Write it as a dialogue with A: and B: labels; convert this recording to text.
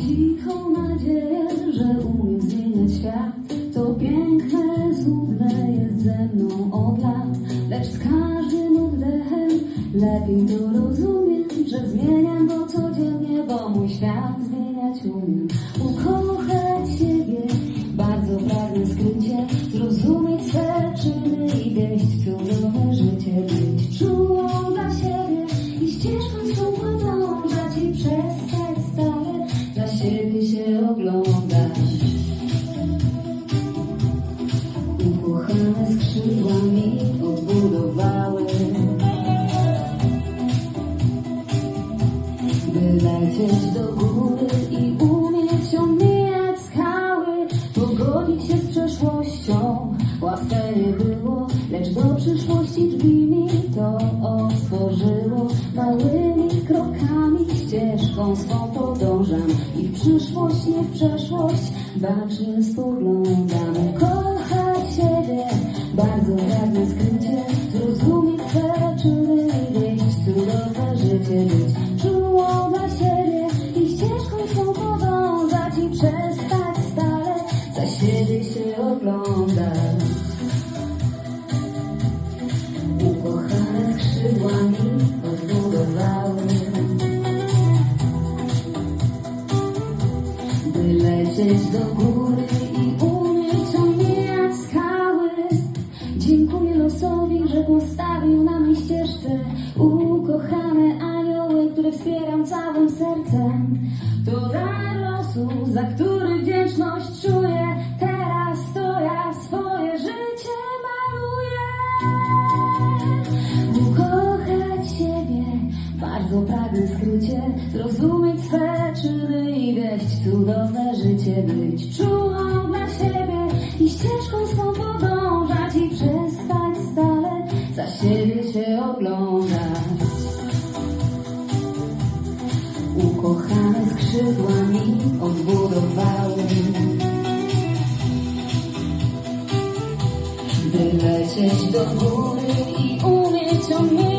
A: cichą nadzieję, że umiem zmieniać świat. To piękne, złudne jest ze mną od lat, lecz z każdym oddechem lepiej to rozumiem, że zmieniam go codziennie, bo mój świat zmieniać umiem. Ukochać siebie, bardzo pragnę skrycie, zrozumieć swe czyny i wieść cudowne życie, być lecieć do góry i umieć omijać skały. Pogodzić się z przeszłością. Łatwe nie było, lecz do przyszłości drzwi mi to otworzyło. Małymi krokami ścieżką swą podążam. I w przyszłość, nie w przeszłość bacznie spoglądam. Kochać siebie, bardzo pragnę skrycie. Zrozumieć swe czyny i wieść cudowne życie Być By lecieć do góry i umieć omijać skały Dziękuję losowi, że postawił na mej ścieżce Ukochane anioły, które wspieram całym sercem. To dar losu, za który wdzięczność czuję bardzo pragnę skrycie Zrozumieć swe czyny i wieść cudowne życie Być czułą dla siebie i ścieżką swą podążać I przestać stale za siebie się oglądać. Ukochane skrzydłami odbudowały By lecieć do góry i umieć omijać